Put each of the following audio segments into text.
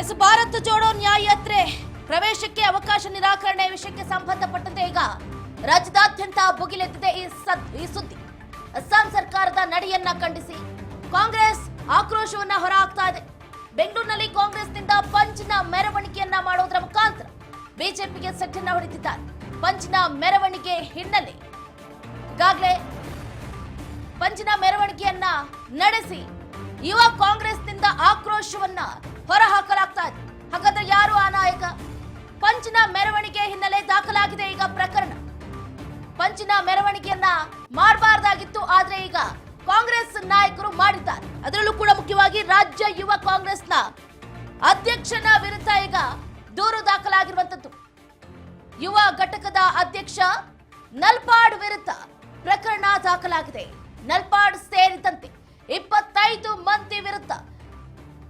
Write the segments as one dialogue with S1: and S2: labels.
S1: S, Bharat Jodo ನ್ಯಾಯಯಾತ್ರೆ ಪ್ರವೇಶಕ್ಕೆ ಅವಕಾಶ ನಿರಾಕರಣೆ ವಿಷಯಕ್ಕೆ ಸಂಬಂಧಪಟ್ಟಂತೆ ಈಗ ರಾಜ್ಯದಾದ್ಯಂತ ಭುಗಿಲೆದ್ದಿದೆ ಈ ಸದ್, ಈ ಸುದ್ದಿ. ಅಸ್ಸಾಂ ಸರ್ಕಾರದ ನಡೆಯನ್ನ ಖಂಡಿಸಿ ಕಾಂಗ್ರೆಸ್ ಆಕ್ರೋಶವನ್ನ ಹೊರಹಾಕ್ತಾ ಇದೆ. ಬೆಂಗಳೂರಿನಲ್ಲಿ ಕಾಂಗ್ರೆಸ್ನಿಂದ ಪಂಚಿನ ಮೆರವಣಿಗೆಯನ್ನ ಮಾಡೋದರ ಮುಖಾಂತರ ಬಿಜೆಪಿಗೆ ಸೆಟ್ಟನ್ನ ಹೊಡೆದಿದ್ದಾರೆ ಪಂಚಿನ ಮೆರವಣಿಗೆ ಹಿನ್ನೆಲೆ ಈಗಾಗಲೇ ಪಂಚಿನ ಮೆರವಣಿಗೆಯನ್ನ ನಡೆಸಿ ಯುವ ಕಾಂಗ್ರೆಸ್ನಿಂದ ಆಕ್ರೋಶವನ್ನ ಹೊರಹಾಕಲಾಗ್ತಾ ಪಂಚಿನ ಮೆರವಣಿಗೆ ಹಿನ್ನೆಲೆ ದಾಖಲಾಗಿದೆ ಈಗ ಪ್ರಕರಣ. ಪಂಚಿನ ಮೆರವಣಿಗೆಯನ್ನ ಮಾಡಬಾರ್ದಾಗಿತ್ತು, ಆದ್ರೆ ಈಗ ಕಾಂಗ್ರೆಸ್ ನಾಯಕರು ಮಾಡಿದ್ದಾರೆ. ಅದರಲ್ಲೂ ಕೂಡ ಮುಖ್ಯವಾಗಿ ರಾಜ್ಯ ಯುವ ಕಾಂಗ್ರೆಸ್ನ ಅಧ್ಯಕ್ಷನ ವಿರುದ್ಧ ಈಗ ದೂರು ದಾಖಲಾಗಿರುವಂತದ್ದು ಯುವ ಘಟಕದ ಅಧ್ಯಕ್ಷ ನಲ್ಪಾಡ್ ವಿರುದ್ಧ ಪ್ರಕರಣ ದಾಖಲಾಗಿದೆ. ನಲ್ಪಾಡ್ ಸೇರಿದಂತೆ ಇಪ್ಪತ್ತೈದು ಮಂದಿ ವಿರುದ್ಧ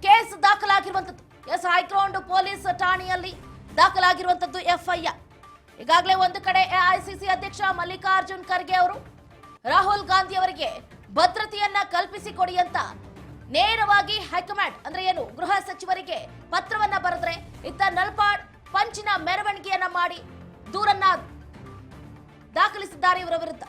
S1: ಕೇಸ್ ದಾಖಲಾಗಿರುವಂತದ್ದು ಎಸ್, ಹೈಗ್ರೌಂಡ್ ಪೊಲೀಸ್ ಠಾಣೆಯಲ್ಲಿ ದಾಖಲಾಗಿರುವಂತದ್ದು ಎಫ್ಐಆರ್. ಈಗಾಗಲೇ ಒಂದು ಕಡೆ ಎಐಸಿಸಿ ಅಧ್ಯಕ್ಷ ಮಲ್ಲಿಕಾರ್ಜುನ್ ಖರ್ಗೆ ಅವರು ರಾಹುಲ್ ಗಾಂಧಿ ಅವರಿಗೆ ಭದ್ರತೆಯನ್ನ ಕಲ್ಪಿಸಿಕೊಡಿ ಅಂತ ನೇರವಾಗಿ ಹೈಕಮಾಂಡ್, ಅಂದ್ರೆ ಏನು, ಗೃಹ ಸಚಿವರಿಗೆ ಪತ್ರವನ್ನ ಬರೆದ್ರೆ ಇತ್ತ ನಲ್ಪಾಡ್ ಪಂಚಿನ ಮೆರವಣಿಗೆಯನ್ನ ಮಾಡಿ ದೂರನ್ನ ದಾಖಲಿಸಿದ್ದಾರೆ ಇವರ ವಿರುದ್ಧ.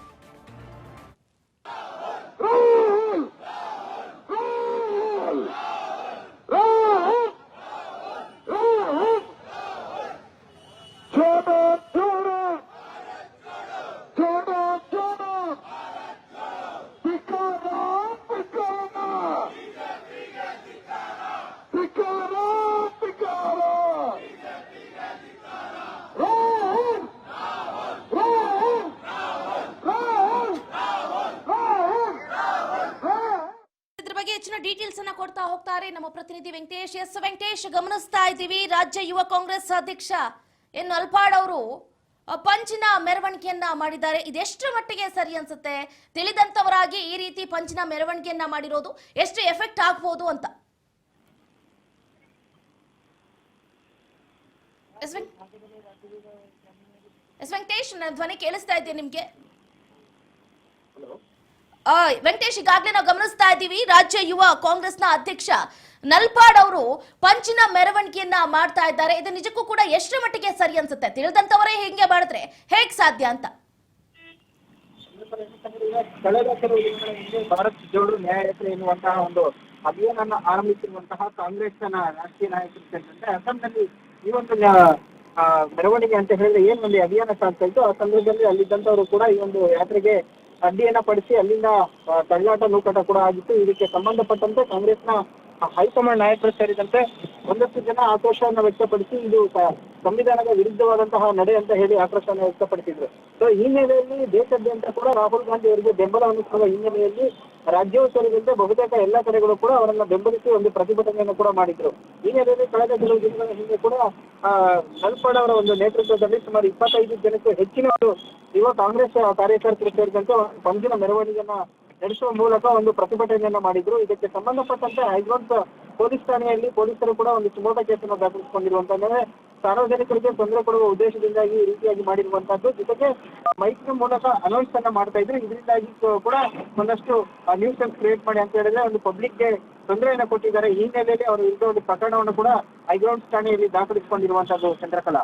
S1: ಇದ್ರ ಬಗ್ಗೆ ಹೆಚ್ಚಿನ ಡೀಟೇಲ್ಸ್ ಅನ್ನ ಕೊಡ್ತಾ ಹೋಗ್ತಾರೆ ನಮ್ಮ ಪ್ರತಿನಿಧಿ ವೆಂಕಟೇಶ್. ಎಸ್ ವೆಂಕಟೇಶ್, ಗಮನಿಸ್ತಾ ಇದ್ದೀವಿ. ರಾಜ್ಯ ಯುವ ಕಾಂಗ್ರೆಸ್ ಅಧ್ಯಕ್ಷ ಎನ್ ಅಲ್ಪಾಡ್ ಅವರು ಪಂಚಿನ ಮೆರವಣಿಗೆಯನ್ನ ಮಾಡಿದ್ದಾರೆ. ಇದೆಷ್ಟು ಮಟ್ಟಿಗೆ ಸರಿ ಅನ್ಸುತ್ತೆ? ತಿಳಿದಂತವರಾಗಿ ಈ ರೀತಿ ಪಂಚಿನ ಮೆರವಣಿಗೆಯನ್ನ ಮಾಡಿರೋದು ಎಷ್ಟು ಎಫೆಕ್ಟ್ ಆಗ್ಬೋದು ಅಂತ. ಎಸ್ ವೆಂಕ್- ಎಸ್ ವೆಂಕಟೇಶ್ ನನ್ನ ಧ್ವನಿ ಕೇಳಿಸ್ತಾ ಇದ್ದೀನಿ ನಿಮ್ಗೆ? ಆ, ವೆಂಕಟೇಶ್ ಈಗಾಗಲೇ ನಾವು ಗಮನಿಸ್ತಾ ಇದ್ದೀವಿ ರಾಜ್ಯ ಯುವ ಕಾಂಗ್ರೆಸ್ನ ಅಧ್ಯಕ್ಷ ನಲ್ಪಾಡ್ ಅವರು ಪಂಚಿನ ಮೆರವಣಿಗೆಯನ್ನ ಮಾಡ್ತಾ ಇದ್ದಾರೆ. ಇದು ನಿಜಕ್ಕೂ ಕೂಡ ಎಷ್ಟು ಮಟ್ಟಿಗೆ ಸರಿ ಅನ್ಸುತ್ತೆ? ತಿಳಿದಂತವರೇ ಹಿಂಗೆ ಮಾಡಿದ್ರೆ ಹೇಗ್ ಸಾಧ್ಯ ಅಂತ?
S2: ಕಳೆದ ಕೆಲವು ದಿನಗಳ ಹಿಂದೆ ಭಾರತ್ ಜೋಡು ನ್ಯಾಯಯಾತ್ರೆ ಎನ್ನುವಂತಹ ಒಂದು ಅಭಿಯಾನ ಆರಂಭಿಸಿರುವಂತಹ ಕಾಂಗ್ರೆಸ್ನ ರಾಷ್ಟ್ರೀಯ ನಾಯಕರು ಸೇರಿದಂತೆ ಅಸ್ಸಾಂನಲ್ಲಿ ಈ ಒಂದು ಮೆರವಣಿಗೆ ಅಂತ ಹೇಳಿದ್ರೆ ಏನ್ ಒಂದು ಅಭಿಯಾನ ಸಾಗ್ತಾ ಇತ್ತು ಆ ಸಂದರ್ಭದಲ್ಲಿ ಅಲ್ಲಿದ್ದಂತವರು ಕೂಡ ಈ ಒಂದು ಯಾತ್ರೆಗೆ ಅಡ್ಡಿಯನ್ನ ಪಡಿಸಿ ಅಲ್ಲಿಂದ ತಳ್ಳಾಟ, ನೂಕಾಟ ಕೂಡ ಆಗಿತ್ತು. ಇದಕ್ಕೆ ಸಂಬಂಧಪಟ್ಟಂತೆ ಕಾಂಗ್ರೆಸ್ನ ಹೈಕಮಾಂಡ್ ನಾಯಕರು ಸೇರಿದಂತೆ ಒಂದಷ್ಟು ಜನ ಆಕ್ರೋಶವನ್ನ ವ್ಯಕ್ತಪಡಿಸಿ ಇದು ಸಂವಿಧಾನದ ವಿರುದ್ಧವಾದಂತಹ ನಡೆ ಅಂತ ಹೇಳಿ ಆಕ್ರೋಶವನ್ನು ವ್ಯಕ್ತಪಡಿಸಿದ್ರು. ಸೊ ಈ ಹಿನ್ನೆಲೆಯಲ್ಲಿ ದೇಶಾದ್ಯಂತ ಕೂಡ ರಾಹುಲ್ ಗಾಂಧಿ ಅವರಿಗೆ ಬೆಂಬಲವನ್ನು ಕೊಡುವ ಹಿನ್ನೆಲೆಯಲ್ಲಿ ರಾಜ್ಯವೂ ಸೇರಿದಂತೆ ಬಹುತೇಕ ಎಲ್ಲಾ ಕಡೆಗಳು ಕೂಡ ಅವರನ್ನ ಬೆಂಬಲಿಸಿ ಒಂದು ಪ್ರತಿಭಟನೆಯನ್ನು ಕೂಡ ಮಾಡಿದ್ರು. ಈ ಹಿನ್ನೆಲೆಯಲ್ಲಿ ಕಳೆದ ಕೆಲವು ದಿನಗಳ ಹಿಂದೆ ಕೂಡ ನಲ್ಪಾಡ್ ಅವರ ಒಂದು ನೇತೃತ್ವದಲ್ಲಿ ಸುಮಾರು ಇಪ್ಪತ್ತೈದು ಜನಕ್ಕೆ ಹೆಚ್ಚಿನ ಒಂದು ಯುವ ಕಾಂಗ್ರೆಸ್ ಕಾರ್ಯಕರ್ತರು ಸೇರಿದಂತೆ ಪಂದಿನ ಮೆರವಣಿಗೆಯನ್ನ ನಡೆಸುವ ಮೂಲಕ ಒಂದು ಪ್ರತಿಭಟನೆಯನ್ನ ಮಾಡಿದ್ರು. ಇದಕ್ಕೆ ಸಂಬಂಧಪಟ್ಟಂತೆ ಹೈದ್ರಾಬಾದ್ ಪೊಲೀಸ್ ಠಾಣೆಯಲ್ಲಿ ಪೊಲೀಸರು ಕೂಡ ಒಂದು ಸುಮೋಟ ಕೇಸನ್ನು ದಾಖಲಿಸಿಕೊಂಡಿರುವಂತಂದ್ರೆ ಸಾರ್ವಜನಿಕರಿಗೆ ತೊಂದರೆ ಕೊಡುವ ಉದ್ದೇಶದಿಂದಾಗಿ ಈ ರೀತಿಯಾಗಿ ಮಾಡಿರುವಂತದ್ದು ಜೊತೆಗೆ ಮೈಕ್ನ ಮೂಲಕ ಅನೌನ್ಸ್ ಅನ್ನ ಮಾಡ್ತಾ ಇದ್ರು ಇದರಿಂದಾಗಿ ಕೂಡ ಒಂದಷ್ಟು ನ್ಯೂಸ್ ಕ್ರಿಯೇಟ್ ಮಾಡಿ ಅಂತ ಹೇಳಿದ್ರೆ ಒಂದು ಪಬ್ಲಿಕ್ಗೆ ತೊಂದರೆಯನ್ನ ಕೊಟ್ಟಿದ್ದಾರೆ. ಈ ಹಿನ್ನೆಲೆಯಲ್ಲಿ ಅವರ ವಿರುದ್ಧ ಒಂದು ಪ್ರಕರಣವನ್ನು ಕೂಡ ಹೈಗ್ರೌಂಡ್ ಠಾಣೆಯಲ್ಲಿ ದಾಖಲಿಸಿಕೊಂಡಿರುವಂತಹದ್ದು ಚಂದ್ರಕಲಾ.